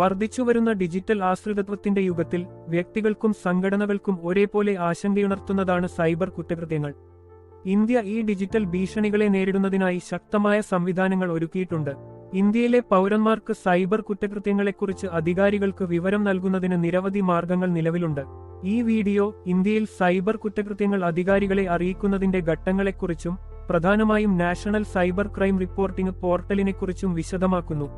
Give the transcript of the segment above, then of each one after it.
വർദ്ധിച്ചുവരുന്ന ഡിജിറ്റൽ ആശ്രിതത്വത്തിന്റെ യുഗത്തിൽ വ്യക്തികൾക്കും സംഘടനകൾക്കും ഒരേപോലെ ആശങ്കയുണർത്തുന്നതാണ് സൈബർ കുറ്റകൃത്യങ്ങൾ. ഇന്ത്യ ഈ ഡിജിറ്റൽ ഭീഷണികളെ നേരിടുന്നതിനായി ശക്തമായ സംവിധാനങ്ങൾ ഒരുക്കിയിട്ടുണ്ട്. ഇന്ത്യയിലെ പൗരന്മാർക്ക് സൈബർ കുറ്റകൃത്യങ്ങളെക്കുറിച്ച് അധികാരികൾക്ക് വിവരം നൽകുന്നതിന് നിരവധി മാർഗങ്ങൾ നിലവിലുണ്ട്. ഈ വീഡിയോ ഇന്ത്യയിൽ സൈബർ കുറ്റകൃത്യങ്ങൾ അധികാരികളെ അറിയിക്കുന്നതിന്റെ ഘട്ടങ്ങളെക്കുറിച്ചും പ്രധാനമായും നാഷണൽ സൈബർ ക്രൈം റിപ്പോർട്ടിംഗ് പോർട്ടലിനെക്കുറിച്ചും വിശദമാക്കുന്നു.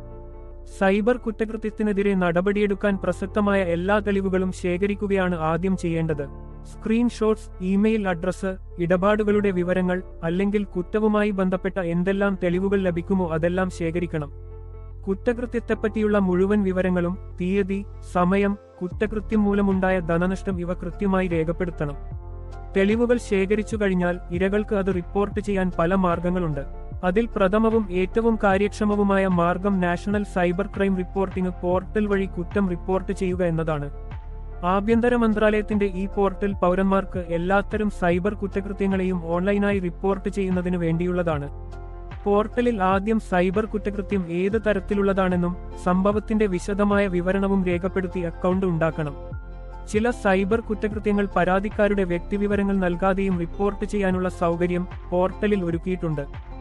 സൈബർ കുറ്റകൃത്യത്തിനെതിരെ നടപടിയെടുക്കാൻ പ്രസക്തമായ എല്ലാ തെളിവുകളും ശേഖരിക്കുകയാണ് ആദ്യം ചെയ്യേണ്ടത്. സ്ക്രീൻഷോട്ട്സ് ഇമെയിൽ അഡ്രസ്സ് ഇടപാടുകളുടെ വിവരങ്ങൾ അല്ലെങ്കിൽ കുറ്റവുമായി ബന്ധപ്പെട്ട എന്തെല്ലാം തെളിവുകൾ ലഭിക്കുമോ അതെല്ലാം ശേഖരിക്കണം. കുറ്റകൃത്യത്തെപ്പറ്റിയുള്ള മുഴുവൻ വിവരങ്ങളും തീയതി സമയം കുറ്റകൃത്യം മൂലമുണ്ടായ ധനനഷ്ടം ഇവ കൃത്യമായി രേഖപ്പെടുത്തണം. തെളിവുകൾ ശേഖരിച്ചു കഴിഞ്ഞാൽ ഇരകൾക്ക് അത് റിപ്പോർട്ട് ചെയ്യാൻ പല മാർഗങ്ങളുണ്ട്. അതിൽ പ്രഥമവും ഏറ്റവും കാര്യക്ഷമവുമായ മാർഗം national cyber crime reporting portal വഴി കുറ്റം റിപ്പോർട്ട് ചെയ്യുക എന്നതാണ്. ആഭ്യന്തര മന്ത്രാലയത്തിന്റെ ഈ പോർട്ടൽ പൗരന്മാർക്ക് എല്ലാത്തരം സൈബർ കുറ്റകൃത്യങ്ങളെയും ഓൺലൈനായി റിപ്പോർട്ട് ചെയ്യുന്നതിന് വേണ്ടിയുള്ളതാണ്. പോർട്ടലിൽ ആദ്യം സൈബർ കുറ്റകൃത്യം ഏത് തരത്തിലുള്ളതാണെന്നും സംഭവത്തിന്റെ വിശദമായ വിവരണവും രേഖപ്പെടുത്തി അക്കൗണ്ട് ഉണ്ടാക്കണം. ചില സൈബർ കുറ്റകൃത്യങ്ങൾ പരാതിക്കാരുടെ വ്യക്തിവിവരങ്ങൾ നൽകാതെയും റിപ്പോർട്ട് ചെയ്യാനുള്ള സൗകര്യം പോർട്ടലിൽ ഒരുക്കിയിട്ടുണ്ട്.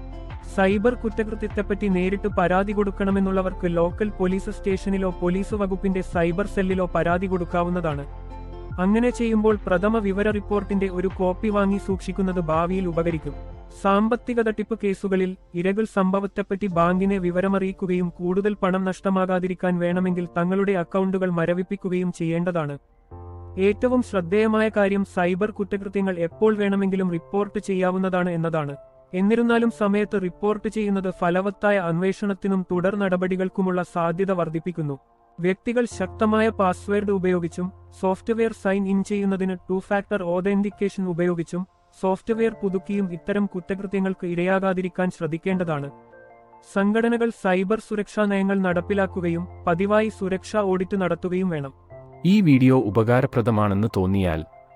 സൈബർ കുറ്റകൃത്യത്തെപ്പറ്റി നേരിട്ട് പരാതി കൊടുക്കണമെന്നുള്ളവർക്ക് ലോക്കൽ പോലീസ് സ്റ്റേഷനിലോ പോലീസ് വകുപ്പിന്റെ സൈബർ സെല്ലിലോ പരാതി കൊടുക്കാവുന്നതാണ്. അങ്ങനെ ചെയ്യുമ്പോൾ പ്രഥമ വിവര റിപ്പോർട്ടിന്റെ ഒരു കോപ്പി വാങ്ങി സൂക്ഷിക്കുന്നത് ഭാവിയിൽ ഉപകരിക്കും. സാമ്പത്തിക തട്ടിപ്പ് കേസുകളിൽ ഇരകൾ സംഭവത്തെപ്പറ്റി ബാങ്കിനെ വിവരമറിയിക്കുകയും കൂടുതൽ പണം നഷ്ടമാകാതിരിക്കാൻ വേണമെങ്കിൽ തങ്ങളുടെ അക്കൗണ്ടുകൾ മരവിപ്പിക്കുകയും ചെയ്യേണ്ടതാണ്. ഏറ്റവും ശ്രദ്ധേയമായ കാര്യം സൈബർ കുറ്റകൃത്യങ്ങൾ എപ്പോൾ വേണമെങ്കിലും റിപ്പോർട്ട് ചെയ്യാവുന്നതാണ് എന്നതാണ്. എന്നിരുന്നാലും സമയത്ത് റിപ്പോർട്ട് ചെയ്യുന്നത് ഫലവത്തായ അന്വേഷണത്തിനും തുടർ നടപടികൾക്കുമുള്ള സാധ്യത വർദ്ധിപ്പിക്കുന്നു. വ്യക്തികൾ ശക്തമായ പാസ്വേഡ് ഉപയോഗിച്ചും സോഫ്റ്റ്വെയർ സൈൻ ഇൻ ചെയ്യുന്നതിന് ടു ഫാക്ടർ ഓതന്റിക്കേഷൻ ഉപയോഗിച്ചും സോഫ്റ്റ്വെയർ പുതുക്കിയും ഇത്തരം കുറ്റകൃത്യങ്ങൾക്ക് ഇരയാകാതിരിക്കാൻ ശ്രദ്ധിക്കേണ്ടതാണ്. സംഘടനകൾ സൈബർ സുരക്ഷാ നയങ്ങൾ നടപ്പിലാക്കുകയും പതിവായി സുരക്ഷാ ഓഡിറ്റ് നടത്തുകയും വേണം. ഈ വീഡിയോ ഉപകാരപ്രദമാണെന്ന് തോന്നിയാൽ